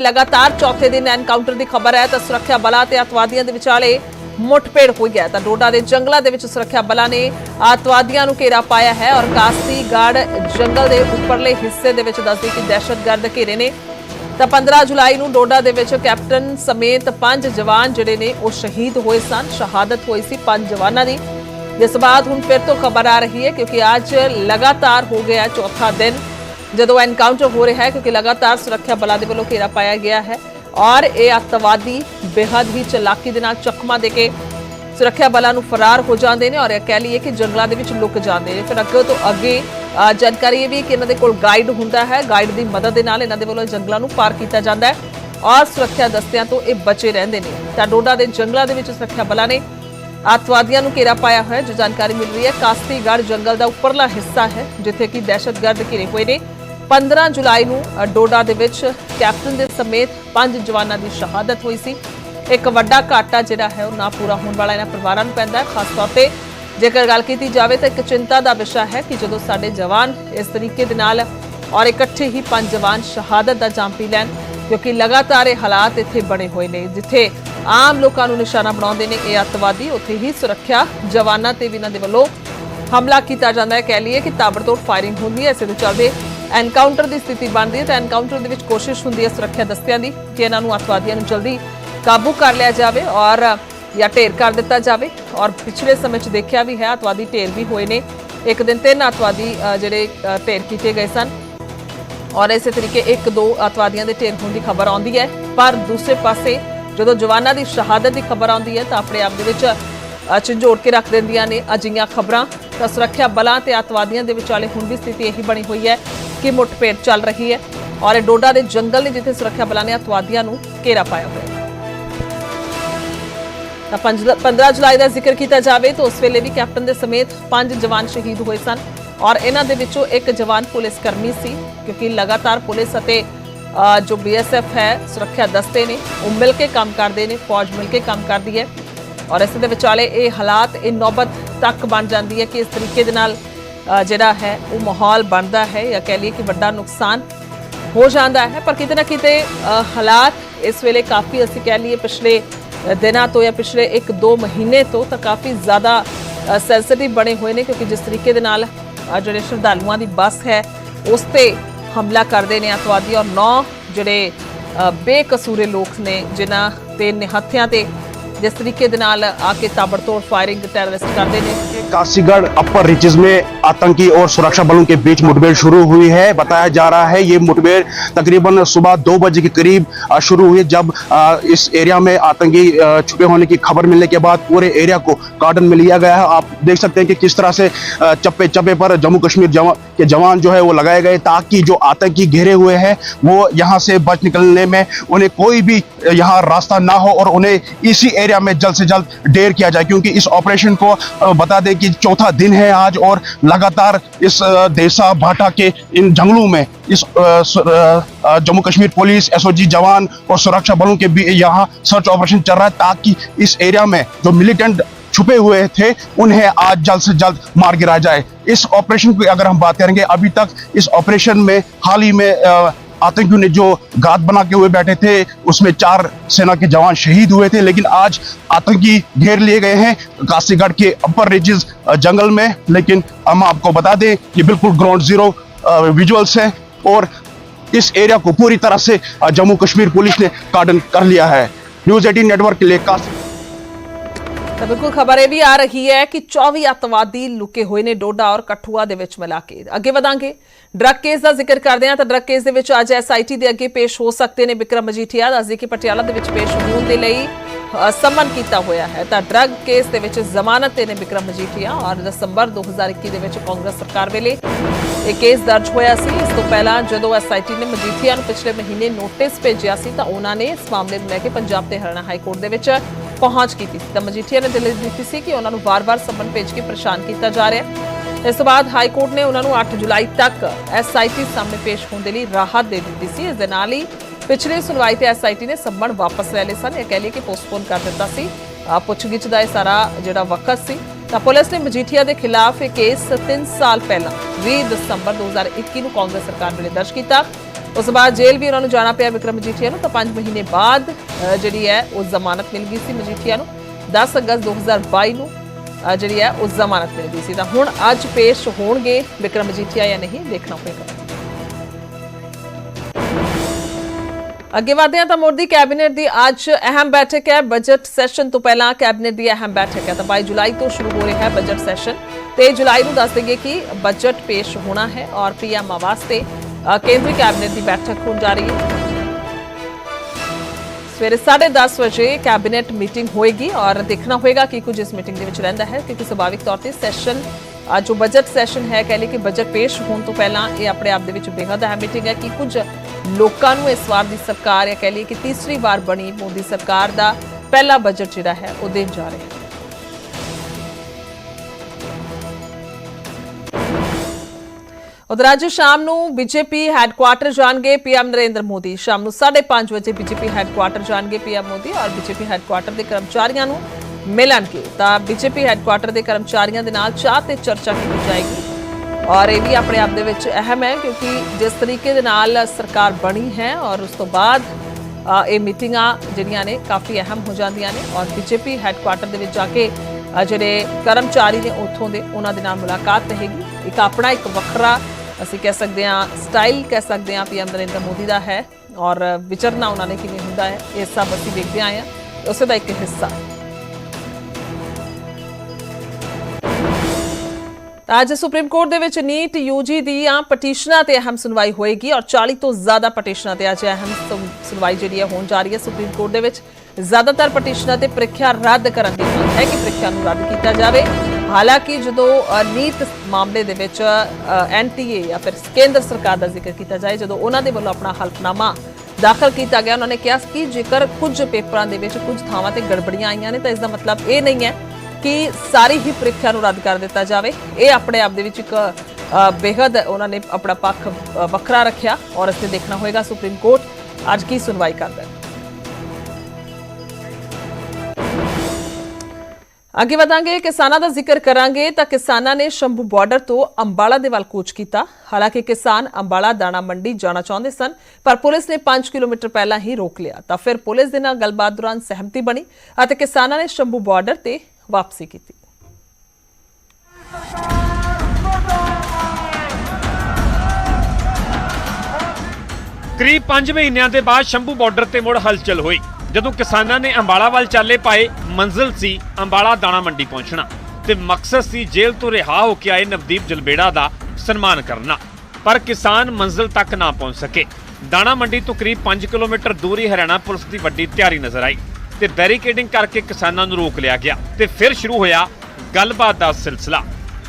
ਲਗਾਤਾਰ ਚੌਥੇ ਦਿਨ ਐਨਕਾਊਂਟਰ ਦੀ ਖਬਰ ਹੈ ਤਾਂ ਸੁਰੱਖਿਆ ਬਲਾਂ ਤੇ ਅਤਵਾਦੀਆਂ ਦੇ ਵਿਚਾਲੇ ਮੁੱਠਭੇੜ ਹੋਈ ਹੈ ਤਾਂ ਡੋਡਾ ਦੇ ਜੰਗਲਾਂ ਦੇ ਵਿੱਚ ਸੁਰੱਖਿਆ ਬਲਾਂ ਨੇ ਅਤਵਾਦੀਆਂ ਨੂੰ ਘੇਰਾ ਪਾਇਆ ਹੈ ਔਰ ਕਾਸਤੀਗੜ ਜੰਗਲ ਦੇ ਉੱਪਰਲੇ ਹਿੱਸੇ ਦੇ ਵਿੱਚ ਦੱਸਦੀ ਕਿ ਦਹਿਸ਼ਤਗਰਦ ਘੇਰੇ ਨੇ ਤਾਂ 15 ਜੁਲਾਈ ਨੂੰ ਡੋਡਾ ਦੇ ਵਿੱਚ ਕੈਪਟਨ ਸਮੇਤ ਪੰਜ ਜਵਾਨ ਜਿਹੜੇ ਨੇ ਉਹ ਸ਼ਹੀਦ ਹੋਏ ਸਨ, ਸ਼ਹਾਦਤ ਹੋਈ ਸੀ ਪੰਜ ਜਵਾਨਾਂ ਦੀ। ਜਿਸ ਬਾਅਦ ਹੁਣ ਫਿਰ ਤੋਂ ਖਬਰ ਆ ਰਹੀ ਹੈ ਕਿਉਂਕਿ ਅੱਜ ਲਗਾਤਾਰ ਹੋ ਗਿਆ ਚੌਥਾ ਦਿਨ। ਜਦੋਂ ਐਨਕਾਊਂਟਰ ਹੋ ਰਿਹਾ ਹੈ, ਕਿਉਂਕਿ ਲਗਾਤਾਰ ਸੁਰੱਖਿਆ ਬਲਾਂ ਦੇ ਵੱਲੋਂ ਘੇਰਾ ਪਾਇਆ ਗਿਆ ਹੈ ਔਰ ਇਹ ਅੱਤਵਾਦੀ ਬੇਹੱਦ ਹੀ ਚਲਾਕੀ ਦੇ ਨਾਲ ਚਕਮਾ ਦੇ ਕੇ ਸੁਰੱਖਿਆ ਬਲਾਂ ਨੂੰ ਫਰਾਰ ਹੋ ਜਾਂਦੇ ਨੇ ਔਰ ਇਹ ਕਹਿ ਲਈਏ ਕਿ ਜੰਗਲਾਂ ਦੇ ਵਿੱਚ ਲੁਕ ਜਾਂਦੇ ਨੇ। ਫਿਰ ਅੱਗੇ ਤੋਂ ਅੱਗੇ ਜਾਣਕਾਰੀ ਇਹ ਵੀ ਕਿ ਇਹਨਾਂ ਦੇ ਕੋਲ ਗਾਈਡ ਹੁੰਦਾ ਹੈ। ਗਾਈਡ ਦੀ ਮਦਦ ਦੇ ਨਾਲ ਇਹਨਾਂ ਦੇ ਵੱਲੋਂ ਜੰਗਲਾਂ ਨੂੰ ਪਾਰ ਕੀਤਾ ਜਾਂਦਾ ਹੈ ਔਰ ਸੁਰੱਖਿਆ ਦਸਤਿਆਂ ਤੋਂ ਇਹ ਬਚੇ ਰਹਿੰਦੇ ਨੇ। ਤਾਂ ਡੋਡਾ ਦੇ ਜੰਗਲਾਂ ਦੇ ਵਿੱਚ ਸੁਰੱਖਿਆ ਬਲਾਂ ਨੇ ਅੱਤਵਾਦੀਆਂ ਨੂੰ ਘੇਰਾ ਪਾਇਆ ਹੋਇਆ ਜੋ ਜਾਣਕਾਰੀ ਮਿਲ ਰਹੀ ਹੈ ਕਾਸਤੀਗੜ ਜੰਗਲ ਦਾ ਉੱਪਰਲਾ ਹਿੱਸਾ ਹੈ, ਜਿੱਥੇ ਕਿ ਦਹਿਸ਼ਤਗਰਦ ਘਿਰੇ ਹੋਏ ਨੇ। 15 ਜੁਲਾਈ ਨੂੰ ਡੋਡਾ ਦੇ ਵਿੱਚ ਕੈਪਟਨ ਦੇ ਸਮੇਤ ਪੰਜ ਜਵਾਨਾਂ ਦੀ ਸ਼ਹਾਦਤ ਹੋਈ ਸੀ। ਇੱਕ ਵੱਡਾ ਘਾਟਾ ਜਿਹੜਾ ਹੈ, ਉਹ ਨਾ ਪੂਰਾ ਹੋਣ ਵਾਲਾ ਇਹਨਾਂ ਪਰਿਵਾਰਾਂ ਨੂੰ ਪੈਂਦਾ ਹੈ। ਖਾਸ ਤੌਰ ਤੇ ਜੇਕਰ ਗੱਲ ਕੀਤੀ ਜਾਵੇ ਤਾਂ ਇੱਕ ਚਿੰਤਾ ਦਾ ਵਿਸ਼ਾ ਹੈ ਕਿ ਜਦੋਂ ਸਾਡੇ ਜਵਾਨ ਇਸ ਤਰੀਕੇ ਦੇ ਨਾਲ ਔਰ ਇਕੱਠੇ ਹੀ ਪੰਜ ਜਵਾਨ ਸ਼ਹਾਦਤ ਦਾ ਜਾਮ ਪੀ ਲੈਣ, ਕਿਉਂਕਿ ਲਗਾਤਾਰ ਇਹ ਹਾਲਾਤ ਇੱਥੇ ਬਣੇ ਹੋਏ ਨੇ, ਜਿੱਥੇ ਆਮ ਲੋਕਾਂ ਨੂੰ ਨਿਸ਼ਾਨਾ ਬਣਾਉਂਦੇ ਨੇ ਇਹ ਅੱਤਵਾਦੀ, ਉੱਥੇ ਹੀ ਸੁਰੱਖਿਆ ਜਵਾਨਾਂ ਤੇ ਵੀ ਇਹਨਾਂ ਦੇ ਵੱਲੋਂ ਹਮਲਾ ਕੀਤਾ ਜਾਂਦਾ ਹੈ। ਕਹਿ ਲਈਏ ਕਿ ਤਾਬੜਤੋੜ ਫਾਇਰਿੰਗ ਹੁੰਦੀ ਹੈ, ਇਸੇ ਦੇ ਚੱਲਦੇ ਐਨਕਾਊਂਟਰ ਦੀ ਸਥਿਤੀ ਬਣਦੀ ਹੈ ਤਾਂ ਐਨਕਾਊਂਟਰ ਦੇ ਵਿੱਚ ਕੋਸ਼ਿਸ਼ ਹੁੰਦੀ ਹੈ ਸੁਰੱਖਿਆ ਦਸਤਿਆਂ ਦੀ ਕਿ ਇਹਨਾਂ ਨੂੰ ਅੱਤਵਾਦੀਆਂ ਨੂੰ ਜਲਦੀ ਕਾਬੂ ਕਰ ਲਿਆ ਜਾਵੇ ਔਰ ਜਾਂ ਢੇਰ ਕਰ ਦਿੱਤਾ ਜਾਵੇ। ਔਰ ਪਿਛਲੇ ਸਮੇਂ 'ਚ ਦੇਖਿਆ ਵੀ ਹੈ ਅੱਤਵਾਦੀ ਢੇਰ ਵੀ ਹੋਏ ਨੇ। ਇੱਕ ਦਿਨ ਤਿੰਨ ਅੱਤਵਾਦੀ ਜਿਹੜੇ ਢੇਰ ਕੀਤੇ ਗਏ ਸਨ। ਔਰ ਇਸੇ ਤਰੀਕੇ ਇੱਕ ਦੋ ਅਤਵਾਦੀਆਂ ਦੇ ਢੇਰ ਹੋਣ ਦੀ ਖਬਰ ਆਉਂਦੀ ਹੈ। ਪਰ ਦੂਸਰੇ ਪਾਸੇ ਜਦੋਂ ਜਵਾਨਾਂ ਦੀ ਸ਼ਹਾਦਤ ਦੀ ਖਬਰ ਆਉਂਦੀ ਹੈ ਤਾਂ ਆਪਣੇ ਆਪ ਦੇ ਵਿੱਚ ਅ, ਝੰਜੋੜ ਕੇ ਰੱਖ ਦਿੰਦੀਆਂ ਨੇ ਅਜਿਹੀਆਂ ਖਬਰਾਂ। ਤਾਂ ਸੁਰੱਖਿਆ ਬਲਾਂ ਤੇ ਅਤਵਾਦੀਆਂ ਦੇ ਵਿਚਾਲੇ ਹੁਣ ਵੀ ਸਥਿਤੀ ਇਹੀ ਬਣੀ ਹੋਈ ਹੈ ਕਿ ਮੁੱਠਭੇੜ ਚੱਲ ਰਹੀ ਹੈ ਔਰ ਇਹ ਡੋਡਾ ਦੇ ਜੰਗਲ ਨੇ ਜਿੱਥੇ ਸੁਰੱਖਿਆ ਬਲਾਂ ਨੇ ਅਤਵਾਦੀਆਂ ਨੂੰ ਘੇਰਾ ਪਾਇਆ ਹੋਇਆ ਹੈ। ਤਾਂ ਪੰਜ- 15 ਜੁਲਾਈ ਦਾ ਜ਼ਿਕਰ ਕੀਤਾ ਜਾਵੇ ਤਾਂ ਉਸ ਵੇਲੇ ਵੀ ਕੈਪਟਨ ਦੇ ਸਮੇਤ ਪੰਜ ਜਵਾਨ ਸ਼ਹੀਦ ਹੋਏ ਸਨ ਔਰ ਇਹਨਾਂ ਦੇ ਵਿੱਚੋਂ ਇੱਕ ਜਵਾਨ ਪੁਲਿਸ ਕਰਮੀ ਸੀ ਕਿਉਂਕਿ ਲਗਾਤਾਰ ਪੁਲਿਸ ਅਤੇ ਅ, ਜੋ ਬੀਐਸਐਫ ਹੈ ਸੁਰੱਖਿਆ ਦਸਤੇ ਨੇ ਉਹ ਮਿਲ ਕੇ ਕੰਮ ਕਰਦੇ ਨੇ ਫੌਜ ਮਿਲ ਕੇ ਕੰਮ ਕਰਦੀ ਹੈ। ਔਰ ਇਸ ਦੇ ਵਿਚਾਲੇ ਇਹ ਹਾਲਾਤ, ਇਹ ਨੌਬਤ ਤੱਕ ਬਣ ਜਾਂਦੀ ਹੈ ਕਿ ਇਸ ਤਰੀਕੇ ਦੇ ਨਾਲ ਜਿਹੜਾ ਹੈ, ਉਹ ਮਾਹੌਲ ਬਣਦਾ ਹੈ ਜਾਂ ਕਹਿ ਲਈਏ ਕਿ ਵੱਡਾ ਨੁਕਸਾਨ ਹੋ ਜਾਂਦਾ ਹੈ। ਪਰ ਕਿਤੇ ਨਾ ਕਿਤੇ ਹਾਲਾਤ ਇਸ ਵੇਲੇ ਕਾਫੀ ਅਸੀਂ ਕਹਿ ਲਈਏ ਪਿਛਲੇ ਦਿਨਾਂ ਤੋਂ ਜਾਂ ਪਿਛਲੇ 1-2 ਮਹੀਨੇ ਤੋਂ ਤਾਂ ਕਾਫੀ ਜ਼ਿਆਦਾ ਸੈਂਸਿਟਿਵ ਬਣੇ ਹੋਏ ਨੇ ਕਿਉਂਕਿ ਜਿਸ ਤਰੀਕੇ ਦੇ ਨਾਲ ਜਿਹੜੇ ਸ਼ਰਧਾਲੂਆਂ ਦੀ ਬੱਸ ਹੈ, ਉਸ ਤੇ ਹਮਲਾ ਕਰਦੇ ਨੇ ਅਤਵਾਦੀ ਔਰ ਨੌ ਜਿਹੜੇ ਬੇਕਸੂਰੇ ਲੋਕ ਨੇ, ਜਿਨ੍ਹਾਂ ਤੇ ਨਿਹੱਥਿਆਂ ਤੇ ਜਿਸ ਤਰੀਕੇ ਦੇ ਨਾਲ ਆ ਕੇ ਤਾਬੜਤੋੜ ਫਾਇਰਿੰਗ ਟੈਰਰਿਸਟ ਕਰਦੇ ਨੇ काशीगढ़ अपर रिचेज में आतंकी और सुरक्षा बलों के बीच मुठभेड़ शुरू हुई है बताया जा रहा है ये मुठभेड़ तकरीबन सुबह दो बजे के करीब अ, शुरू हुई जब अ, इस एरिया में आतंकी अ, छुपे होने की खबर मिलने के बाद पूरे एरिया को कार्डन में लिया गया है आप देख सकते हैं कि किस तरह से अ, चप्पे चप्पे पर जम्मू कश्मीर जवा, के जवान जो है वो लगाए गए ताकि जो आतंकी घेरे हुए हैं वो यहाँ से बच निकलने में उन्हें कोई भी यहाँ रास्ता ना हो और उन्हें इसी एरिया में जल्द से जल्द डेर किया जाए, क्योंकि इस ऑपरेशन को बता दें कि चौथा दिन है आज और लगातार इस देसा भाटा के इन जंगलों में इस जम्मू कश्मीर पुलिस, एसओजी जवान और सुरक्षा बलों के भी यहाँ सर्च ऑपरेशन चल रहा है, ताकि इस एरिया में जो मिलिटेंट छुपे हुए थे, उन्हें आज जल्द से जल्द मार गिराया जाए। इस ऑपरेशन की अगर हम बात करेंगे, अभी तक इस ऑपरेशन में हाल ही में आतंकियों ने जो घात बना के हुए बैठे थे उसमें चार सेना के जवान शहीद हुए थे लेकिन आज आतंकी घेर लिए गए हैं काशीगढ़ के अपर रिजेस जंगल में लेकिन हम आपको बता दें कि बिल्कुल ग्राउंड जीरो विजुअल्स है और इस एरिया को पूरी तरह से अ, जम्मू कश्मीर पुलिस ने कार्डन कर लिया है न्यूज एटीन नेटवर्क के लिए काशी ਤਾਂ ਬਿਲਕੁਲ ਖਬਰ ਇਹ ਵੀ ਆ ਰਹੀ ਹੈ ਕਿ 24 ਅੱਤਵਾਦੀ ਲੁਕੇ ਹੋਏ ਨੇ ਡੋਡਾ ਔਰ ਕਠੂਆ ਦੇ ਵਿੱਚ ਮਿਲਾ ਕੇ ਅੱਗੇ ਵਧਾਂਗੇ ਡਰੱਗ ਕੇਸ ਦਾ ਜ਼ਿਕਰ ਕਰਦੇ ਹਾਂ ਤਾਂ ਡਰੱਗ ਕੇਸ ਦੇ ਵਿੱਚ ਅੱਜ ਐਸਆਈਟੀ ਦੇ ਅੱਗੇ ਪੇਸ਼ ਹੋ ਸਕਦੇ ਨੇ ਵਿਕਰਮ ਮਜੀਠੀਆ ਦੱਸਦੇ ਕਿ ਪਟਿਆਲਾ ਦੇ ਵਿੱਚ ਪੇਸ਼ ਹੋਣ ਦੇ ਲਈ ਅ, ਸੰਮਨ ਕੀਤਾ ਹੋਇਆ ਹੈ। ਤਾਂ ਡਰੱਗ ਕੇਸ ਦੇ ਵਿੱਚ ਜ਼ਮਾਨਤ ਤੇ ਨੇ ਵਿਕਰਮ ਮਜੀਠੀਆ ਔਰ ਦਸੰਬਰ 2021 ਦੇ ਵਿੱਚ ਕਾਂਗਰਸ ਸਰਕਾਰ ਵੇਲੇ ਇਹ ਕੇਸ ਦਰਜ ਹੋਇਆ ਸੀ। ਇਸ ਤੋਂ ਪਹਿਲਾਂ ਜਦੋਂ ਐਸਆਈਟੀ ਨੇ ਮਜੀਠੀਆ ਨੂੰ ਪਿਛਲੇ ਮਹੀਨੇ ਨੋਟਿਸ ਭੇਜਿਆ ਸੀ ਤਾਂ ਉਹਨਾਂ ਨੇ ਇਸ ਮਾਮਲੇ ਨੂੰ ਲੈ ਕੇ ਪੰਜਾਬ ਤੇ ਹਰਿਆਣਾ ਹਾਈ ਕੋਰਟ ਦੇ ਵਿੱਚ ਪਹੁੰਚ ਕੀਤੀ ਸੀ। ਤਾਂ ਮਜੀਠੀਆ ਨੇ ਦਲੀਲ ਦਿੱਤੀ ਸੀ ਕਿ ਉਹਨਾਂ ਨੂੰ ਵਾਰ-ਵਾਰ ਸੰਮਨ ਭੇਜ ਕੇ ਪਰੇਸ਼ਾਨ ਕੀਤਾ ਜਾ ਰਿਹਾ ਹੈ। ਇਸ ਤੋਂ ਬਾਅਦ ਹਾਈ ਕੋਰਟ ਨੇ ਉਹਨਾਂ ਨੂੰ 8 ਜੁਲਾਈ ਤੱਕ ਐਸਆਈਟੀ ਸਾਹਮਣੇ ਪੇਸ਼ ਹੋਣ ਦੇ ਲਈ ਰਾਹਤ ਦੇ ਦਿੱਤੀ ਸੀ। ਇਸ ਦੇ ਨਾਲ ਹੀ ਪਿਛਲੀ ਸੁਣਵਾਈ ਤੇ ਐਸਆਈਟੀ ਨੇ ਸੰਮਨ ਵਾਪਸ ਲੈ ਲਏ ਸਨ। ਇਹ ਕਹਿ ਲਈ ਕਿ ਪੋਸਟਪੋਨ ਕਰ ਦਿੱਤਾ ਸੀ। ਪੁੱਛਗਿੱਛ ਦਾ ਇਹ ਸਾਰਾ ਜਿਹੜਾ ਵਕਤ ਸੀ। ਤਾਂ ਪੁਲਿਸ ਨੇ ਮਜੀਠੀਆ ਦੇ ਖਿਲਾਫ ਇਹ ਕੇਸ 3 ਸਾਲ ਪਹਿਲਾਂ 20 ਦਸੰਬਰ 2021 ਨੂੰ ਕਾਂਗਰਸ ਸਰਕਾਰ ਵੇਲੇ ਦਰਜ ਕੀਤਾ। ਉਸ ਤੋਂ ਬਾਅਦ ਜੇਲ੍ਹ ਵੀ ਉਹਨਾਂ ਨੂੰ ਜਾਣਾ ਪਿਆ ਵਿਕਰਮ ਮਜੀਠੀਆ ਨੂੰ। ਤਾਂ 5 ਮਹੀਨੇ ਬਾਅਦ ਜਿਹੜੀ ਹੈ, ਉਹ ਜ਼ਮਾਨਤ ਮਿਲ ਗਈ ਸੀ ਮਜੀਠੀਆ ਨੂੰ। 10 ਅਗਸਤ 2022 ਨੂੰ ਜਿਹੜੀ ਹੈ ਉਹ ਜ਼ਮਾਨਤ ਮਿਲਦੀ ਸੀ। ਤਾਂ ਹੁਣ ਅੱਜ ਪੇਸ਼ ਹੋਣਗੇ ਵਿਕਰਮ ਮਜੀਠੀਆ ਜਾਂ ਨਹੀਂ, ਦੇਖਣਾ ਹੋਵੇਗਾ ਅੱਗੇ ਵਧਦੇ ਹਾਂ ਤਾਂ ਮੋਦੀ ਕੈਬਨਿਟ ਦੀ ਅੱਜ ਅਹਿਮ ਬੈਠਕ ਹੈ। ਬਜਟ ਸੈਸ਼ਨ ਤੋਂ ਪਹਿਲਾਂ ਕੈਬਨਿਟ ਦੀ ਅਹਿਮ ਬੈਠਕ ਹੈ। ਤਾਂ 22 ਜੁਲਾਈ ਤੋਂ ਸ਼ੁਰੂ ਹੋ ਰਿਹਾ ਹੈ ਬਜਟ ਸੈਸ਼ਨ। ਤੇ ਜੁਲਾਈ ਨੂੰ ਦੱਸ ਦੇਗੇ ਕਿ ਬਜਟ ਪੇਸ਼ ਹੋਣਾ ਹੈ ਔਰ ਪੀਐਮ ਆਵਾਸ ਤੇ ਕੇਂਦਰੀ ਕੈਬਨਿਟ ਦੀ ਬੈਠਕ ਹੋਣ ਜਾ ਰਹੀ ਹੈ। ਸਵੇਰੇ 10:30 ਵਜੇ ਕੈਬਨਿਟ ਮੀਟਿੰਗ ਹੋਏਗੀ ਔਰ ਦੇਖਣਾ ਹੋਏਗਾ ਕਿ ਕੁਝ ਇਸ ਮੀਟਿੰਗ ਦੇ ਵਿੱਚ ਰਹਿੰਦਾ ਹੈ, ਕਿਉਂਕਿ ਸੁਭਾਵਿਕ ਤੌਰ ਤੇ ਸੈਸ਼ਨ ਜੋ ਬਜਟ ਸੈਸ਼ਨ ਹੈ, ਕਹਿ ਲਈ ਕਿ ਬਜਟ ਪੇਸ਼ ਹੋਣ ਤੋਂ ਪਹਿਲਾਂ ਇਹ ਆਪਣੇ ਆਪ ਦੇ ਵਿੱਚ ਬੇहद ਅਹਿਮ ਮੀਟਿੰਗ ਹੈ ਕਿ ਕੁਝ ਲੋਕਾਂ ਨੂੰ ਇਸ ਵਾਰ ਦੀ ਸਰਕਾਰ ਜਾਂ ਕਹਿ ਲਈ ਕਿ ਤੀਸਰੀ ਵਾਰ ਬਣੀ ਮੋਦੀ ਸਰਕਾਰ ਦਾ ਪਹਿਲਾ ਬਜਟ ਜਿਹੜਾ ਹੈ, ਉਹ ਦੇਣ ਜਾ ਰਿਹਾ ਹੈ। ਉਧਰ ਅੱਜ ਸ਼ਾਮ ਨੂੰ ਬੀਜੇਪੀ ਹੈੱਡਕੁਆਟਰ ਜਾਣਗੇ ਪੀਐਮ ਨਰਿੰਦਰ ਮੋਦੀ। ਸ਼ਾਮ ਨੂੰ 5:30 ਵਜੇ ਬੀਜੇਪੀ ਹੈੱਡਕੁਆਟਰ ਜਾਣਗੇ ਪੀਐਮ ਮੋਦੀ ਔਰ ਬੀਜੇਪੀ ਹੈੱਡਕੁਆਰਟਰ ਦੇ ਕਰਮਚਾਰੀਆਂ ਨੂੰ ਮਿਲਣਗੇ। ਤਾਂ ਬੀਜੇਪੀ ਹੈੱਡਕੁਆਟਰ ਦੇ ਕਰਮਚਾਰੀਆਂ ਦੇ ਨਾਲ ਚਾਹ ਤੇ ਚਰਚਾ ਕੀਤੀ ਜਾਏਗੀ। ਔਰ ਇਹ ਵੀ ਆਪਣੇ ਆਪ ਦੇ ਵਿੱਚ ਅਹਿਮ ਹੈ ਕਿਉਂਕਿ ਜਿਸ ਤਰੀਕੇ ਦੇ ਨਾਲ ਸਰਕਾਰ ਬਣੀ ਹੈ ਔਰ ਉਸ ਤੋਂ ਬਾਅਦ ਇਹ ਮੀਟਿੰਗਾਂ ਜਿਹੜੀਆਂ ਨੇ ਕਾਫੀ ਅਹਿਮ ਹੋ ਜਾਂਦੀਆਂ ਨੇ ਔਰ ਬੀਜੇਪੀ ਹੈੱਡਕੁਆਟਰ ਦੇ ਵਿੱਚ ਜਾ ਕੇ ਜਿਹੜੇ ਕਰਮਚਾਰੀ ਨੇ ਉੱਥੋਂ ਦੇ ਉਹਨਾਂ ਦੇ ਨਾਲ ਮੁਲਾਕਾਤ ਰਹੇਗੀ। ਇੱਕ ਆਪਣਾ ਇੱਕ ਵੱਖਰਾ ਅਸੀਂ ਕਹਿ ਸਕਦੇ ਹਾਂ ਸਟਾਈਲ ਕਹਿ ਸਕਦੇ ਹਾਂ ਪੀਐਮ ਨਰਿੰਦਰ ਮੋਦੀ ਦਾ ਹੈ ਔਰ ਵਿਚਰਨਾ ਉਹਨਾਂ ਨੇ ਕਿਵੇਂ ਹੁੰਦਾ ਹੈ, ਇਹ ਸਭ ਅਸੀਂ ਦੇਖਦੇ ਆਏ ਹਾਂ। ਉਸੇ ਦਾ ਇੱਕ ਹਿੱਸਾ। ਅੱਜ ਸੁਪਰੀਮ ਕੋਰਟ ਦੇ ਵਿੱਚ ਨੀਟ ਯੂਜੀ ਦੀਆਂ ਪਟੀਸ਼ਨਾਂ ਤੇ ਅਹਿਮ ਸੁਣਵਾਈ ਹੋਏਗੀ ਔਰ 40 ਤੋਂ ਜ਼ਿਆਦਾ ਪਟੀਸ਼ਨਾਂ ਤੇ ਅੱਜ ਅਹਿਮ ਸੁਣਵਾਈ ਜਿਹੜੀ ਹੈ ਹੋਣ ਜਾ ਰਹੀ ਹੈ ਸੁਪਰੀਮ ਕੋਰਟ ਦੇ ਵਿੱਚ। ਜ਼ਿਆਦਾਤਰ ਪਟੀਸ਼ਨਾਂ ਤੇ ਪ੍ਰੀਖਿਆ ਰੱਦ ਕਰਨ ਦੀ ਮੰਗ ਹੈ ਕਿ ਪ੍ਰੀਖਿਆ ਨੂੰ ਰੱਦ ਕੀਤਾ ਜਾਵੇ। ਹਾਲਾਂਕਿ ਜਦੋਂ ਅ, ਨੀਟ ਮਾਮਲੇ ਦੇ ਵਿੱਚ ਐਨਟੀਏ ਜਾਂ ਫਿਰ ਕੇਂਦਰ ਸਰਕਾਰ ਦਾ ਜ਼ਿਕਰ ਕੀਤਾ ਜਾਏ ਜਦੋਂ ਉਹਨਾਂ ਦੇ ਵੱਲੋਂ ਆਪਣਾ ਹਲਫਨਾਮਾ ਦਾਖਲ ਕੀਤਾ ਗਿਆ ਉਹਨਾਂ ਨੇ ਕਿਹਾ ਕਿ ਜੇਕਰ ਕੁਝ ਪੇਪਰਾਂ ਦੇ ਵਿੱਚ ਕੁਝ ਥਾਵਾਂ ਤੇ ਗੜਬੜੀਆਂ ਆਈਆਂ ਨੇ ਤਾਂ ਇਸ ਦਾ ਮਤਲਬ ਇਹ ਨਹੀਂ ਹੈ ਕਿ ਸਾਰੀ ਹੀ ਪ੍ਰੀਖਿਆ ਨੂੰ ਰੱਦ ਕਰ ਦਿੱਤਾ ਜਾਵੇ। ਇਹ ਆਪਣੇ ਆਪ ਦੇ ਵਿੱਚ ਇੱਕ ਅ, ਬੇਹੱਦ ਉਹਨਾਂ ਨੇ ਆਪਣਾ ਪੱਖ ਵੱਖਰਾ ਰੱਖਿਆ ਔਰ ਅਸੀਂ ਦੇਖਣਾ ਹੋਏਗਾ ਸੁਪਰੀਮ ਕੋਰਟ ਅੱਜ ਕੀ ਸੁਣਵਾਈ ਕਰਦਾ ਹੈ। ਅੱਗੇ ਵਧਾਂਗੇ, ਕਿਸਾਨਾਂ ਦਾ ਜ਼ਿਕਰ ਕਰਾਂਗੇ ਤਾਂ ਕਿਸਾਨਾਂ ਨੇ ਸ਼ੰਭੂ ਬਾਰਡਰ ਤੋਂ ਅੰਬਾਲਾ ਦੇ ਵੱਲ ਕੂਚ ਕੀਤਾ। ਹਾਲਾਂਕਿ ਕਿਸਾਨ ਅੰਬਾਲਾ ਦਾਣਾ ਮੰਡੀ ਜਾਣਾ ਚਾਹੁੰਦੇ ਸਨ, ਪਰ ਪੁਲਿਸ ਨੇ 5 ਕਿਲੋਮੀਟਰ ਪਹਿਲਾਂ ਹੀ ਰੋਕ ਲਿਆ। ਤਾਂ ਫਿਰ ਪੁਲਿਸ ਦੇ ਨਾਲ ਗੱਲਬਾਤ ਦੌਰਾਨ ਸਹਿਮਤੀ ਬਣੀ ਅਤੇ ਕਿਸਾਨਾਂ ਨੇ ਸ਼ੰਭੂ ਬਾਰਡਰ ਤੇ ਵਾਪਸੀ ਕੀਤੀ। ਕਰੀਬ 5 ਮਹੀਨਿਆਂ ਦੇ ਬਾਅਦ ਸ਼ੰਭੂ ਬਾਰਡਰ ਤੇ ਮੁੜ ਹਲਚਲ ਹੋਈ। ਜਦੋਂ ਕਿਸਾਨਾਂ ਨੇ ਅੰਬਾਲਾ ਵੱਲ ਚਾਲੇ ਪਾਏ, ਮੰਜ਼ਿਲ ਸੀ ਅੰਬਾਲਾ ਦਾਣਾ ਮੰਡੀ ਪਹੁੰਚਣਾ ਤੇ ਮਕਸਦ ਸੀ ਜੇਲ੍ਹ ਤੋਂ ਰਿਹਾ ਹੋ ਕੇ ਆਏ ਨਵਦੀਪ ਜਲਬੇੜਾ ਦਾ ਸਨਮਾਨ ਕਰਨਾ। ਪਰ ਕਿਸਾਨ ਮੰਜ਼ਿਲ ਤੱਕ ਨਾ ਪਹੁੰਚ ਸਕੇ। ਦਾਣਾ ਮੰਡੀ ਤੋਂ ਕਰੀਬ 5 ਕਿਲੋਮੀਟਰ ਦੂਰ ਹੀ ਹਰਿਆਣਾ ਪੁਲਿਸ ਦੀ ਵੱਡੀ ਤਿਆਰੀ ਨਜ਼ਰ ਆਈ ਤੇ ਬੈਰੀਕੇਡਿੰਗ ਕਰਕੇ ਕਿਸਾਨਾਂ ਨੂੰ ਰੋਕ ਲਿਆ ਗਿਆ ਤੇ ਫਿਰ ਸ਼ੁਰੂ ਹੋਇਆ ਗੱਲਬਾਤ ਦਾ ਸਿਲਸਿਲਾ।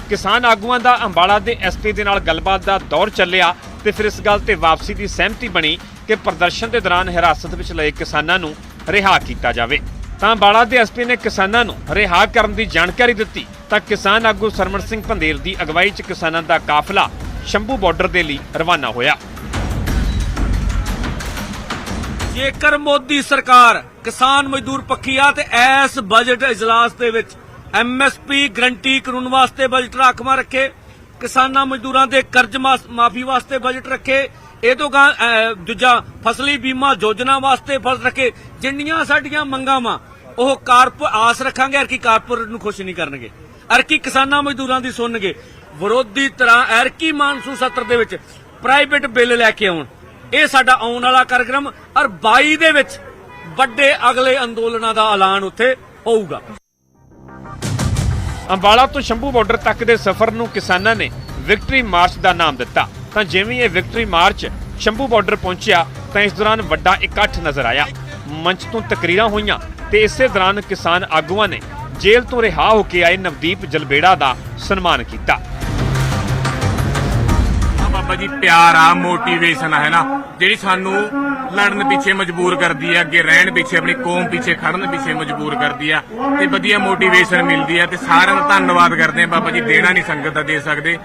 ਕਿਸਾਨ ਆਗੂਆਂ ਦਾ ਅੰਬਾਲਾ ਦੇ ਐਸਪੀ ਦੇ ਨਾਲ ਗੱਲਬਾਤ ਦਾ ਦੌਰ ਚੱਲਿਆ ਤੇ ਫਿਰ ਇਸ ਗੱਲ ਤੇ ਵਾਪਸੀ ਦੀ ਸਹਿਮਤੀ ਬਣੀ ਕਿ ਪ੍ਰਦਰਸ਼ਨ ਦੇ ਦੌਰਾਨ ਹਿਰਾਸਤ ਵਿੱਚ ਲਏ ਕਿਸਾਨਾਂ ਨੂੰ ਰਿਹਾ ਕੀਤਾ ਜਾਵੇ। ਤਾਂ ਅੰਬਾਲਾ ਦੇ ਐਸਪੀ ਨੇ ਕਿਸਾਨਾਂ ਨੂੰ ਰਿਹਾ ਕਰਨ ਦੀ ਜਾਣਕਾਰੀ ਦਿੱਤੀ। ਤਾਂ ਕਿਸਾਨ ਆਗੂ ਸਰਮਨ ਸਿੰਘ ਪੰਦੇਰ ਦੀ ਅਗਵਾਈ 'ਚ ਕਿਸਾਨਾਂ ਦਾ ਕਾਫਲਾ ਸ਼ੰਭੂ ਬਾਰਡਰ ਦੇ ਲਈ ਰਵਾਨਾ ਹੋਇਆ। ਜੇਕਰ ਮੋਦੀ ਸਰਕਾਰ ਕਿਸਾਨ ਮਜ਼ਦੂਰ ਪੱਖੀ ਆ ਤੇ ਐਸ ਬਜਟ ਇਜਲਾਸ ਦੇ ਵਿੱਚ ਐਮਐਸਪੀ ਗਰੰਟੀ ਕਾਨੂੰਨ ਵਾਸਤੇ ਬਜਟ ਰਾਖਵਾਂ ਰੱਖੇ, ਕਿਸਾਨਾਂ ਮਜ਼ਦੂਰਾਂ ਦੇ ਕਰਜ਼ ਮਾਫੀ ਵਾਸਤੇ ਬਜਟ ਰੱਖੇ ਇਹ ਤੋਂ ਗਾਂ ਦੂਜਾ, ਫਸਲੀ ਬੀਮਾ ਯੋਜਨਾ ਵਾਸਤੇ ਫਸ ਰੱਖੇ, ਜਿੰਨੀਆਂ ਸਾਡੀਆਂ ਮੰਗਾਂ ਵਾ, ਉਹ ਕਾਰਪ, ਆਸ ਰੱਖਾਂਗੇ ਅਰਕੀ ਕਾਰਪੋਰੇਟ ਨੂੰ ਖੁਸ਼ ਨਹੀਂ ਕਰਨਗੇ। ਅਰਕੀ ਕਿਸਾਨਾਂ ਮਜ਼ਦੂਰਾਂ ਦੀ ਸੁਣਨਗੇ। ਵਿਰੋਧੀ ਤਰ੍ਹਾਂ ਐਰਕੀ ਮਾਨਸੂਨ ਸੱਤਰ ਦੇ ਵਿੱਚ ਪ੍ਰਾਈਵੇਟ ਬਿੱਲ ਲੈ ਕੇ ਆਉਣ। ਇਹ ਸਾਡਾ ਆਉਣ ਵਾਲਾ ਕਾਰਜਕ੍ਰਮ, ਔਰ 22 ਦੇ ਵਿੱਚ ਵੱਡੇ ਅਗਲੇ ਅੰਦੋਲਨਾਂ ਦਾ ਐਲਾਨ ਉੱਥੇ ਹੋਊਗਾ। ਅੰਬਾਲਾ ਤੋਂ ਸ਼ੰਭੂ ਬਾਰਡਰ ਤੱਕ ਦੇ ਸਫ਼ਰ ਨੂੰ ਕਿਸਾਨਾਂ ਨੇ ਵਿਕਟਰੀ ਮਾਰਚ ਦਾ ਨਾਮ ਦਿੱਤਾ। ਤਾਂ ਜਿਵੇਂ ਇਹ ਵਿਕਟਰੀ ਮਾਰਚ ਸ਼ੰਭੂ ਬਾਰਡਰ ਪਹੁੰਚਿਆ, ਤਾਂ ਇਸ ਦੌਰਾਨ ਵੱਡਾ ਇਕੱਠ ਨਜ਼ਰ ਆਇਆ। ਮੰਚ ਤੋਂ ਤਕਰੀਰਾਂ ਹੋਈਆਂ ਤੇ ਇਸੇ ਦੌਰਾਨ ਕਿਸਾਨ ਆਗੂਆਂ ਨੇ ਜੇਲ੍ਹ ਤੋਂ ਰਿਹਾ ਹੋ ਕੇ ਆਏ ਨਵਦੀਪ ਜਲਬੇੜਾ ਦਾ ਸਨਮਾਨ ਕੀਤਾ। ਬਾਬਾ ਜੀ, ਪਿਆਰ ਆ ਮੋਟੀਵੇਸ਼ਨ ਆ, ਹੈ ਨਾ? ਜਿਹੜੀ ਸਾਨੂੰ ਲੜਨ ਪਿੱਛੇ ਮਜਬੂਰ ਕਰਦੀ ਆ, ਅੱਗੇ ਰਹਿਣ ਪਿੱਛੇ, ਆਪਣੀ ਕੌਮ ਪਿੱਛੇ, ਖੜਨ ਪਿੱਛੇ ਮਜਬੂਰ ਕਰਦੀ ਆ, ਤੇ ਵਧੀਆ ਮੋਟੀਵੇਸ਼ਨ ਮਿਲਦੀ ਆ, ਤੇ ਸਾਰਿਆਂ ਦਾ ਧੰਨਵਾਦ ਕਰਦੇ ਆ। ਬਾਬਾ ਜੀ, ਦੇਣਾ ਨਹੀਂ ਸੰਗਤ ਦਾ, ਦੇ ਸਕਦੇ।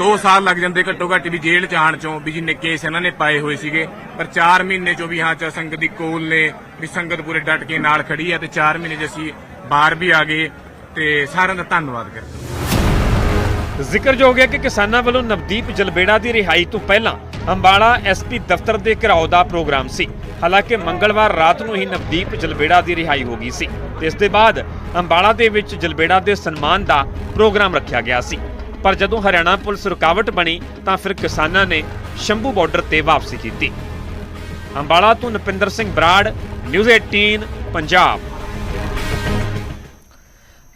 2 ਸਾਲ ਲੱਗ ਜਾਂਦੇ ਘੱਟੋ ਘੱਟ ਵੀ ਜੇਲ੍ਹ ਚ ਆਉਣ ਚੋਂ ਵੀ ਜਿੰਨੇ ਕੇਸ ਇਹਨਾਂ ਨੇ ਪਾਏ ਹੋਏ ਸੀਗੇ। ਪਰ 4 ਮਹੀਨੇ ਚੋਂ ਵੀ ਹਾਂ ਚਾ ਸੰਗਤ ਦੀ ਕੋਲ ਨੇ, ਵੀ ਸੰਗਤ ਪੂਰੇ ਡਟ ਕੇ ਨਾਲ ਖੜੀ ਆ ਤੇ 4 ਮਹੀਨੇ 'ਚ ਅਸੀਂ ਬਾਹਰ ਵੀ ਆ ਗਏ ਤੇ ਸਾਰਿਆਂ ਦਾ ਧੰਨਵਾਦ ਕਰਦੇ ਜ਼ਿਕਰਯੋਗ ਹੈ ਕਿ ਕਿਸਾਨਾਂ ਵੱਲੋਂ ਨਵਦੀਪ ਜਲਬੇੜਾ ਦੀ ਰਿਹਾਈ ਤੋਂ ਪਹਿਲਾਂ ਅੰਬਾਲਾ ਐਸਪੀ ਦਫ਼ਤਰ ਦੇ ਘਿਰਾਓ ਦਾ ਪ੍ਰੋਗਰਾਮ ਸੀ। ਹਾਲਾਂਕਿ ਮੰਗਲਵਾਰ ਰਾਤ ਨੂੰ ਹੀ ਨਵਦੀਪ ਜਲਬੇੜਾ ਦੀ ਰਿਹਾਈ ਹੋ ਗਈ ਸੀ ਤੇ ਇਸ ਦੇ ਬਾਅਦ ਅੰਬਾਲਾ ਦੇ ਵਿੱਚ ਜਲਬੇੜਾ ਦੇ ਸਨਮਾਨ ਦਾ ਪ੍ਰੋਗਰਾਮ ਰੱਖਿਆ ਗਿਆ ਸੀ। ਪਰ ਜਦੋਂ ਹਰਿਆਣਾ ਪੁਲਿਸ ਰੁਕਾਵਟ ਬਣੀ ਤਾਂ ਫਿਰ ਕਿਸਾਨਾਂ ਨੇ ਸ਼ੰਭੂ ਬਾਰਡਰ ਤੇ ਵਾਪਸੀ ਕੀਤੀ। ਅੰਬਾਲਾ ਤੋਂ ਨਪਿੰਦਰ ਸਿੰਘ ਬਰਾੜ, ਨਿਊਜ਼ 18 ਪੰਜਾਬ।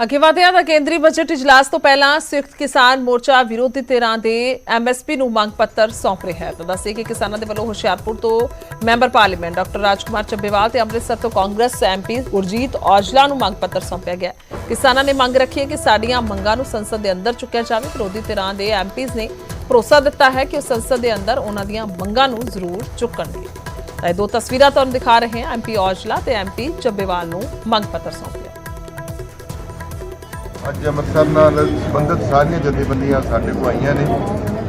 ਅੱਗੇ ਵਧਿਆ ਤਾਂ ਕੇਂਦਰੀ ਬਜਟ ਇਜਲਾਸ ਤੋਂ ਪਹਿਲਾਂ ਸੰਯੁਕਤ ਕਿਸਾਨ ਮੋਰਚਾ ਵਿਰੋਧੀ ਧਿਰਾਂ ਦੇ ਐਮਐਸਪੀ ਨੂੰ ਮੰਗ ਪੱਤਰ ਸੌਂਪ ਰਿਹਾ ਹੈ। ਤਾਂ ਦੱਸੇ ਕਿ ਕਿਸਾਨਾਂ ਦੇ ਵੱਲੋਂ ਹੁਸ਼ਿਆਰਪੁਰ ਤੋਂ member parliament doctor Rajkumar Chabbewal ਤੇ ਅੰਮ੍ਰਿਤਸਰ ਤੋਂ ਕਾਂਗਰਸ ਐਮਪੀ ਗੁਰਜੀਤ ਔਜਲਾ ਨੂੰ ਮੰਗ ਪੱਤਰ ਸੌਂਪਿਆ ਗਿਆ ਕਿਸਾਨਾਂ ਨੇ ਮੰਗ ਰੱਖੀ ਹੈ ਕਿ ਸਾਡੀਆਂ ਮੰਗਾਂ ਨੂੰ ਸੰਸਦ ਦੇ ਅੰਦਰ ਚੁੱਕਿਆ ਜਾਵੇ। ਵਿਰੋਧੀ ਧਿਰਾਂ ਦੇ ਐਮਪੀਜ਼ ਨੇ ਭਰੋਸਾ ਦਿੱਤਾ ਹੈ ਕਿ ਉਹ ਸੰਸਦ ਦੇ ਅੰਦਰ ਉਹਨਾਂ ਦੀਆਂ ਮੰਗਾਂ ਨੂੰ ਜ਼ਰੂਰ ਚੁੱਕਣਗੇ। ਤਾਂ ਇਹ ਦੋ ਤਸਵੀਰਾਂ ਤੁਹਾਨੂੰ ਦਿਖਾ ਰਹੇ ਹਾਂ। ਐਮਪੀ ਔਜਲਾ ਤੇ ਐਮਪੀ ਚੱਬੇਵਾਲ ਨੂੰ ਮੰਗ ਪੱਤਰ ਸੌਂਪਿਆ। ਅੱਜ ਅੰਮ੍ਰਿਤਸਰ ਨਾਲ ਸੰਬੰਧਿਤ ਸਾਰੀਆਂ ਜਥੇਬੰਦੀਆਂ ਸਾਡੇ ਕੋਲ ਆਈਆਂ ਨੇ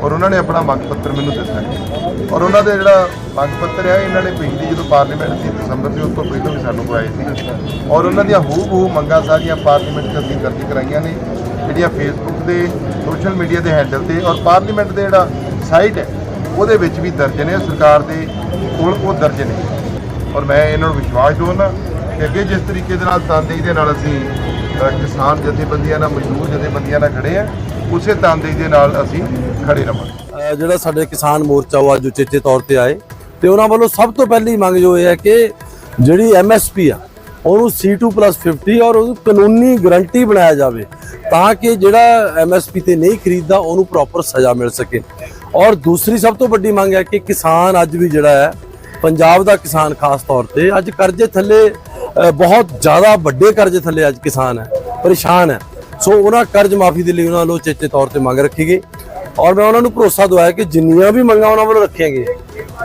ਔਰ ਉਹਨਾਂ ਨੇ ਆਪਣਾ ਮੰਗ ਪੱਤਰ ਮੈਨੂੰ ਦਿੱਤਾ ਹੈ। ਔਰ ਉਹਨਾਂ ਦੇ ਜਿਹੜਾ ਮੰਗ ਪੱਤਰ ਹੈ ਇਹਨਾਂ ਨੇ ਪਿਛਲੀ ਜਦੋਂ ਪਾਰਲੀਮੈਂਟ ਸੀ ਦਸੰਬਰ ਦੇ ਉਸ ਤੋਂ ਪਹਿਲਾਂ ਵੀ ਸਾਨੂੰ ਕੋਲ ਆਏ ਸੀ। ਔਰ ਉਹਨਾਂ ਦੀਆਂ ਹੂ ਬਹੂ ਮੰਗਾਂ ਸਾਰੀਆਂ ਪਾਰਲੀਮੈਂਟ 'ਚ ਅਸੀਂ ਦਰਜ ਕਰਾਈਆਂ ਨੇ, ਜਿਹੜੀਆਂ ਫੇਸਬੁੱਕ ਦੇ ਸੋਸ਼ਲ ਮੀਡੀਆ ਦੇ ਹੈਂਡਲ ਤੇ ਔਰ ਪਾਰਲੀਮੈਂਟ ਦੇ ਜਿਹੜਾ ਸਾਈਟ ਹੈ, ਉਹਦੇ ਵਿੱਚ ਵੀ ਦਰਜ ਨੇ, ਸਰਕਾਰ ਦੇ ਕੋਲ ਉਹ ਦਰਜ ਨੇ। ਔਰ ਮੈਂ ਇਹਨਾਂ ਨੂੰ ਵਿਸ਼ਵਾਸ ਦਿਵਾਉਣਾ ਕਿ ਅੱਗੇ ਜਿਸ ਤਰੀਕੇ ਦੇ ਨਾਲ ਤਨਦੇਹੀ ਦੇ ਨਾਲ ਅਸੀਂ ਕਿਸਾਨ ਜਥੇਬੰਦੀਆਂ ਨਾਲ, ਮਜ਼ਦੂਰ ਜਥੇਬੰਦੀਆਂ ਨਾਲ ਖੜੇ ਆ। ਉਸੇ ਤਨਦੇਹੀ ਦੇ ਨਾਲ ਅਸੀਂ ਖੜੇ ਰਵਾਂਗੇ। ਜਿਹੜਾ ਸਾਡੇ ਕਿਸਾਨ ਮੋਰਚਾ ਉਹ ਅੱਜ ਉਚੇਚੇ ਤੌਰ ਤੇ ਆਏ ਤੇ ਉਹਨਾਂ ਵੱਲੋਂ ਸਭ ਤੋਂ ਪਹਿਲੀ ਮੰਗ ਜੋ ਇਹ ਹੈ ਕਿ ਜਿਹੜੀ ਐਮਐਸਪੀ ਆ, ਉਹਨੂੰ C2+50 ਔਰ ਉਹਨੂੰ ਕਾਨੂੰਨੀ ਗਰੰਟੀ ਬਣਾਇਆ ਜਾਵੇ ਤਾਂ ਕਿ ਜਿਹੜਾ ਐਮਐਸਪੀ ਤੇ ਨਹੀਂ ਖਰੀਦਦਾ, ਉਹਨੂੰ ਪ੍ਰੋਪਰ ਸਜ਼ਾ ਮਿਲ ਸਕੇ। ਔਰ ਦੂਸਰੀ ਸਭ ਤੋਂ ਵੱਡੀ ਮੰਗ ਹੈ ਕਿ ਕਿਸਾਨ ਅੱਜ ਵੀ ਜਿਹੜਾ ਹੈ, ਪੰਜਾਬ ਦਾ ਕਿਸਾਨ ਖਾਸ ਤੌਰ ਤੇ, ਅੱਜ ਕਰਜ਼ੇ ਥੱਲੇ ਬਹੁਤ ਜ਼ਿਆਦਾ ਵੱਡੇ ਕਰਜ਼ੇ ਥੱਲੇ ਅੱਜ ਕਿਸਾਨ ਹੈ, ਪਰੇਸ਼ਾਨ ਹੈ। ਸੋ ਉਹਨਾਂ ਕਰਜ਼ ਮਾਫੀ ਦੇ ਲਈ ਉਹਨਾਂ ਵੱਲੋਂ ਚੇਚੇ ਤੌਰ ਤੇ ਮੰਗ ਰੱਖੀ ਗਈ। ਔਰ ਮੈਂ ਉਹਨਾਂ ਨੂੰ ਭਰੋਸਾ ਦਵਾਇਆ ਕਿ ਜਿੰਨੀਆਂ ਵੀ ਮੰਗਾਂ ਉਹਨਾਂ ਵੱਲੋਂ ਰੱਖੀਆਂ ਗਈਆਂ,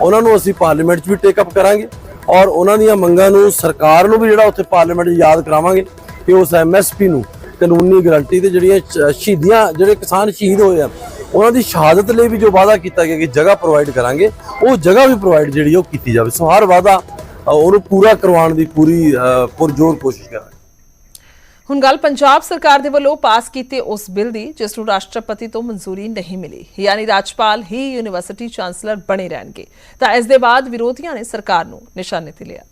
ਉਹਨਾਂ ਨੂੰ ਅਸੀਂ ਪਾਰਲੀਮੈਂਟ 'ਚ ਵੀ ਟੇਕ ਅਪ ਕਰਾਂਗੇ। ਔਰ ਉਹਨਾਂ ਦੀਆਂ ਮੰਗਾਂ ਨੂੰ ਸਰਕਾਰ ਨੂੰ ਵੀ ਜਿਹੜਾ ਉੱਥੇ ਪਾਰਲੀਮੈਂਟ 'ਚ ਯਾਦ ਕਰਾਵਾਂਗੇ ਕਿ ਉਸ ਐਮਐਸਪੀ ਨੂੰ ਕਾਨੂੰਨੀ ਗਰੰਟੀ ਤੇ ਜਿਹੜੀਆਂ ਸ਼ਹੀਦੀਆਂ, ਜਿਹੜੇ ਕਿਸਾਨ ਸ਼ਹੀਦ ਹੋਏ ਆ, ਉਹਨਾਂ ਦੀ ਸ਼ਹਾਦਤ ਲਈ ਵੀ ਜੋ ਵਾਅਦਾ ਕੀਤਾ ਗਿਆ ਕਿ ਜਗ੍ਹਾ ਪ੍ਰੋਵਾਈਡ ਕਰਾਂਗੇ, ਉਹ ਜਗ੍ਹਾ ਵੀ ਪ੍ਰੋਵਾਈਡ ਜਿਹੜੀ ਉਹ ਕੀਤੀ ਜਾਵੇ। ਸੋ ਹਰ ਵਾਅਦਾ ਉਹਨੂੰ ਪੂਰਾ ਕਰਵਾਉਣ ਦੀ ਪੂਰੀ ਪੁਰਜੋਰ ਕੋਸ਼ਿਸ਼ ਕਰਾਂਗੇ। ਹੁਣ ਗੱਲ ਪੰਜਾਬ ਸਰਕਾਰ ਦੇ ਵੱਲੋਂ ਪਾਸ ਕੀਤੇ ਉਸ ਬਿੱਲ ਦੀ ਜਿਸ ਨੂੰ ਰਾਸ਼ਟਰਪਤੀ ਤੋਂ ਮਨਜ਼ੂਰੀ ਨਹੀਂ ਮਿਲੀ। ਯਾਨੀ ਰਾਜਪਾਲ ਹੀ ਯੂਨੀਵਰਸਿਟੀ ਚਾਂਸਲਰ ਬਣੇ ਰਹਿਣਗੇ। ਤਾਂ ਇਸ ਦੇ ਬਾਅਦ ਵਿਰੋਧੀਆਂ ਨੇ ਸਰਕਾਰ ਨੂੰ ਨਿਸ਼ਾਨੇ ਤੇ ਲਿਆ।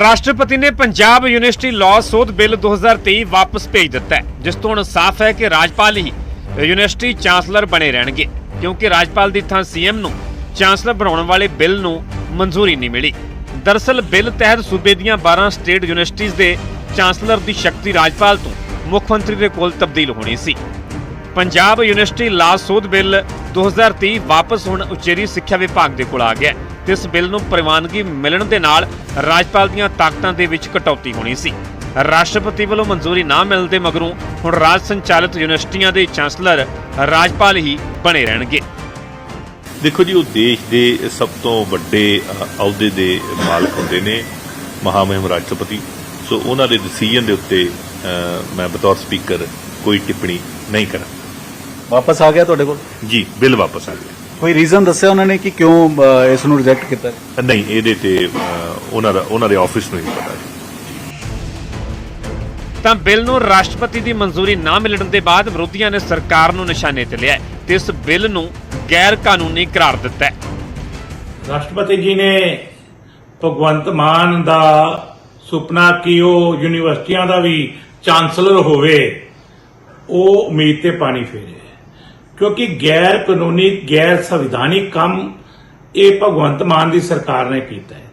ਰਾਸ਼ਟਰਪਤੀ ਨੇ ਪੰਜਾਬ ਯੂਨੀਵਰਸਿਟੀ ਲਾਅ ਸੋਧ ਬਿੱਲ 2023 ਵਾਪਸ ਭੇਜ ਦਿੱਤਾ ਹੈ ਜਿਸ ਤੋਂ ਹੁਣ ਸਾਫ਼ ਹੈ ਕਿ ਰਾਜਪਾਲ ਹੀ ਯੂਨੀਵਰਸਿਟੀ ਚਾਂਸਲਰ ਬਣੇ ਰਹਿਣਗੇ, ਕਿਉਂਕਿ ਰਾਜਪਾਲ ਦੀ ਥਾਂ ਸੀਐਮ ਨੂੰ ਚਾਂਸਲਰ ਬਣਾਉਣ ਵਾਲੇ ਬਿੱਲ ਨੂੰ ਮਨਜ਼ੂਰੀ ਨਹੀਂ ਮਿਲੀ। ਦਰਅਸਲ ਬਿੱਲ ਤਹਿਤ ਸੂਬੇ ਦੀਆਂ 12 ਸਟੇਟ ਯੂਨੀਵਰਸਿਟੀਜ਼ ਦੇ ਚਾਂਸਲਰ ਦੀ ਸ਼ਕਤੀ ਰਾਜਪਾਲ ਤੋਂ ਮੁੱਖ ਮੰਤਰੀ ਦੇ ਕੋਲ ਤਬਦੀਲ ਹੋਣੀ ਸੀ। ਪੰਜਾਬ ਯੂਨੀਵਰਸਿਟੀ ਲਾ ਸੋਧ ਬਿੱਲ 2023 ਵਾਪਸ ਹੁਣ ਉਚੇਰੀ ਸਿੱਖਿਆ ਵਿਭਾਗ ਦੇ ਕੋਲ ਆ ਗਿਆ ਹੈ। ਤੇ ਇਸ ਬਿੱਲ ਨੂੰ ਪ੍ਰਵਾਨਗੀ ਮਿਲਣ ਦੇ ਨਾਲ ਰਾਜਪਾਲ ਦੀਆਂ ਤਾਕਤਾਂ ਦੇ ਵਿੱਚ ਕਟੌਤੀ ਹੋਣੀ ਸੀ। ਰਾਸ਼ਟਰਪਤੀ ਵੱਲੋਂ ਮਨਜ਼ੂਰੀ ਨਾ ਮਿਲਣ ਦੇ ਮਗਰੋਂ ਹੁਣ ਰਾਜ ਸੰਚਾਲਿਤ ਯੂਨੀਵਰਸਿਟੀਆਂ ਦੇ ਚਾਂਸਲਰ ਰਾਜਪਾਲ ਹੀ ਬਣੇ ਰਹਿਣਗੇ। ਦੇਖੋ ਜੀ ਉਹ ਦੇਸ਼ ਦੇ ਸਭ ਤੋਂ ਵੱਡੇ ਅਹੁਦੇ ਦੇ ਮਾਲਕ ਹੁੰਦੇ ਨੇ ਮਹਾਮਹਿਮ ਰਾਸ਼ਟਰਪਤੀ। ਸੋ ਉਹਨਾਂ ਦੇ ਡਿਸੀਜਨ ਦੇ ਉੱਤੇ ਮੈਂ ਬਤੌਰ ਸਪੀਕਰ ਕੋਈ ਟਿੱਪਣੀ ਨਹੀਂ ਕਰਾਂ। ਵਾਪਸ ਆ ਗਿਆ ਤੁਹਾਡੇ ਕੋਲ? ਜੀ ਬਿੱਲ ਵਾਪਸ ਆ ਗਿਆ। ਕੋਈ ਰੀਜ਼ਨ ਦੱਸਿਆ ਉਹਨਾਂ ਨੇ ਕਿ ਕਿਉਂ ਇਸ ਨੂੰ ਰਿਜੈਕਟ ਕੀਤਾ? ਨਹੀਂ ਇਹਦੇ ਤੇ ਉਹਨਾਂ ਦਾ ਉਹਨਾਂ ਦੇ ਆਫਿਸ ਨੂੰ ਹੀ ਪਤਾ ਜੀ। ਤਾਂ ਬਿੱਲ ਨੂੰ ਰਾਸ਼ਟਰਪਤੀ ਦੀ ਮਨਜ਼ੂਰੀ ਨਾ ਮਿਲਣ ਦੇ ਬਾਅਦ ਵਿਰੋਧੀਆਂ ਨੇ ਸਰਕਾਰ ਨੂੰ ਨਿਸ਼ਾਨੇ ਤੇ ਲਿਆ ਤੇ ਇਸ ਬਿੱਲ ਨੂੰ ਗੈਰ ਕਾਨੂੰਨੀ ਕਰਾਰ ਦਿੱਤਾ ਹੈ। ਰਾਸ਼ਟਰਪਤੀ ਜੀ ਨੇ ਭਗਵੰਤ ਮਾਨ ਦਾ ਸੁਪਨਾ ਕਿ ਉਹ ਯੂਨੀਵਰਸਿਟੀਆਂ ਦਾ ਵੀ ਚਾਂਸਲਰ ਹੋਵੇ, ਉਹ ਉਮੀਦ ਤੇ ਪਾਣੀ ਫੇਰੇ। ਕਿਉਂਕਿ ਗੈਰ ਕਾਨੂੰਨੀ ਗੈਰ ਸੰਵਿਧਾਨਿਕ ਕੰਮ ਇਹ ਭਗਵੰਤ ਮਾਨ ਦੀ ਸਰਕਾਰ ਨੇ ਕੀਤਾ ਹੈ।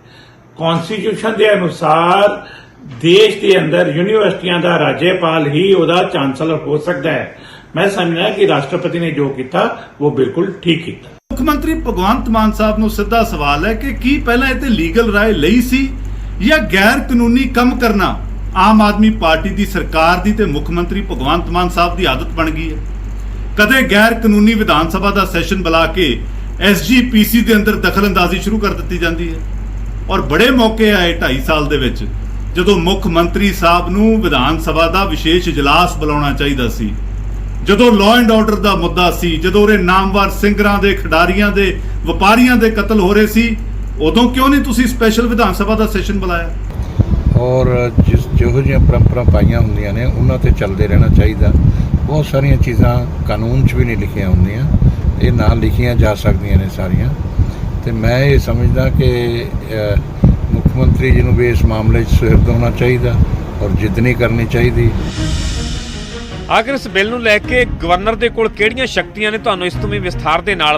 ਕਨਸਟੀਟਿਊਸ਼ਨ ਦੇ ਅਨੁਸਾਰ ਦੇਸ਼ ਦੇ ਅੰਦਰ ਯੂਨੀਵਰਸਿਟੀਆਂ ਦਾ ਰਾਜੇਪਾਲ ਹੀ ਉਹਦਾ ਚਾਂਸਲਰ ਹੋ ਸਕਦਾ ਹੈ। ਮੈਂ ਸਮਝਦਾ ਕਿ ਰਾਸ਼ਟਰਪਤੀ ਨੇ ਜੋ ਕੀਤਾ, ਉਹ ਬਿਲਕੁਲ ਠੀਕ ਕੀਤਾ। ਮੁੱਖ ਮੰਤਰੀ ਭਗਵੰਤ ਮਾਨ ਸਾਹਿਬ ਨੂੰ ਸਿੱਧਾ ਸਵਾਲ ਹੈ ਕਿ ਕੀ ਪਹਿਲਾਂ ਇਹ ਤੇ ਲੀਗਲ ਰਾਏ ਲਈ ਸੀ ਜਾਂ ਗੈਰ ਕਾਨੂੰਨੀ ਕੰਮ ਕਰਨਾ ਆਮ ਆਦਮੀ ਪਾਰਟੀ ਦੀ ਸਰਕਾਰ ਦੀ ਤੇ ਮੁੱਖ ਮੰਤਰੀ ਭਗਵੰਤ ਮਾਨ ਸਾਹਿਬ ਦੀ ਆਦਤ ਬਣ ਗਈ ਹੈ? ਕਦੇ ਗੈਰ ਕਾਨੂੰਨੀ ਵਿਧਾਨ ਸਭਾ ਦਾ ਸੈਸ਼ਨ ਬੁਲਾ ਕੇ ਐਸਜੀਪੀਸੀ ਦੇ ਅੰਦਰ ਦਖਲ ਅੰਦਾਜ਼ੀ ਸ਼ੁਰੂ ਕਰ ਦਿੱਤੀ ਜਾਂਦੀ ਹੈ? ਔਰ ਬੜੇ ਮੌਕੇ ਆਏ 2.5 ਸਾਲ ਦੇ ਵਿੱਚ ਜਦੋਂ ਮੁੱਖ ਮੰਤਰੀ ਸਾਹਿਬ ਨੂੰ ਵਿਧਾਨ ਸਭਾ ਦਾ ਵਿਸ਼ੇਸ਼ ਇਜਲਾਸ ਬੁਲਾਉਣਾ ਚਾਹੀਦਾ ਸੀ, ਜਦੋਂ ਲਾਅ ਐਂਡ ਆਰਡਰ ਦਾ ਮੁੱਦਾ ਸੀ, ਜਦੋਂ ਉਹਰੇ ਨਾਮਵਰ ਸਿੰਗਰਾਂ ਦੇ, ਖਿਡਾਰੀਆਂ ਦੇ, ਵਪਾਰੀਆਂ ਦੇ ਕਤਲ ਹੋ ਰਹੇ ਸੀ, ਉਦੋਂ ਕਿਉਂ ਨਹੀਂ ਤੁਸੀਂ ਸਪੈਸ਼ਲ ਵਿਧਾਨ ਸਭਾ ਦਾ ਸੈਸ਼ਨ ਬੁਲਾਇਆ? ਔਰ ਜਿਸ ਜਿਹੋ ਜਿਹੀਆਂ ਪਰੰਪਰਾ ਪਾਈਆਂ ਹੁੰਦੀਆਂ ਨੇ, ਉਹਨਾਂ ਤੇ ਚੱਲਦੇ ਰਹਿਣਾ ਚਾਹੀਦਾ। ਬਹੁਤ ਸਾਰੀਆਂ ਚੀਜ਼ਾਂ ਕਾਨੂੰਨ 'ਚ ਵੀ ਨਹੀਂ ਲਿਖੀਆਂ ਹੁੰਦੀਆਂ। ਇਹ ਨਾ ਲਿਖੀਆਂ ਜਾ ਸਕਦੀਆਂ ਨੇ ਸਾਰੀਆਂ। ਤੇ ਮੈਂ ਇਹ ਸਮਝਦਾ ਕਿ ਮੁੱਖ ਮੰਤਰੀ ਜੀ ਨੂੰ ਵੀ ਇਸ ਮਾਮਲੇ 'ਚ ਸੁਹਿਰਦ ਹੋਣਾ ਚਾਹੀਦਾ ਔਰ ਜਿੱਦਣੀ ਕਰਨੀ ਚਾਹੀਦੀ। ਆਖਰ ਇਸ ਬਿੱਲ ਨੂੰ ਲੈ ਕੇ ਗਵਰਨਰ ਦੇ ਕੋਲ ਕਿਹੜੀਆਂ ਸ਼ਕਤੀਆਂ ਨੇ? ਤੁਹਾਨੂੰ ਇਸ ਤੋਂ ਵੀ ਵਿਸਥਾਰ ਦੇ ਨਾਲ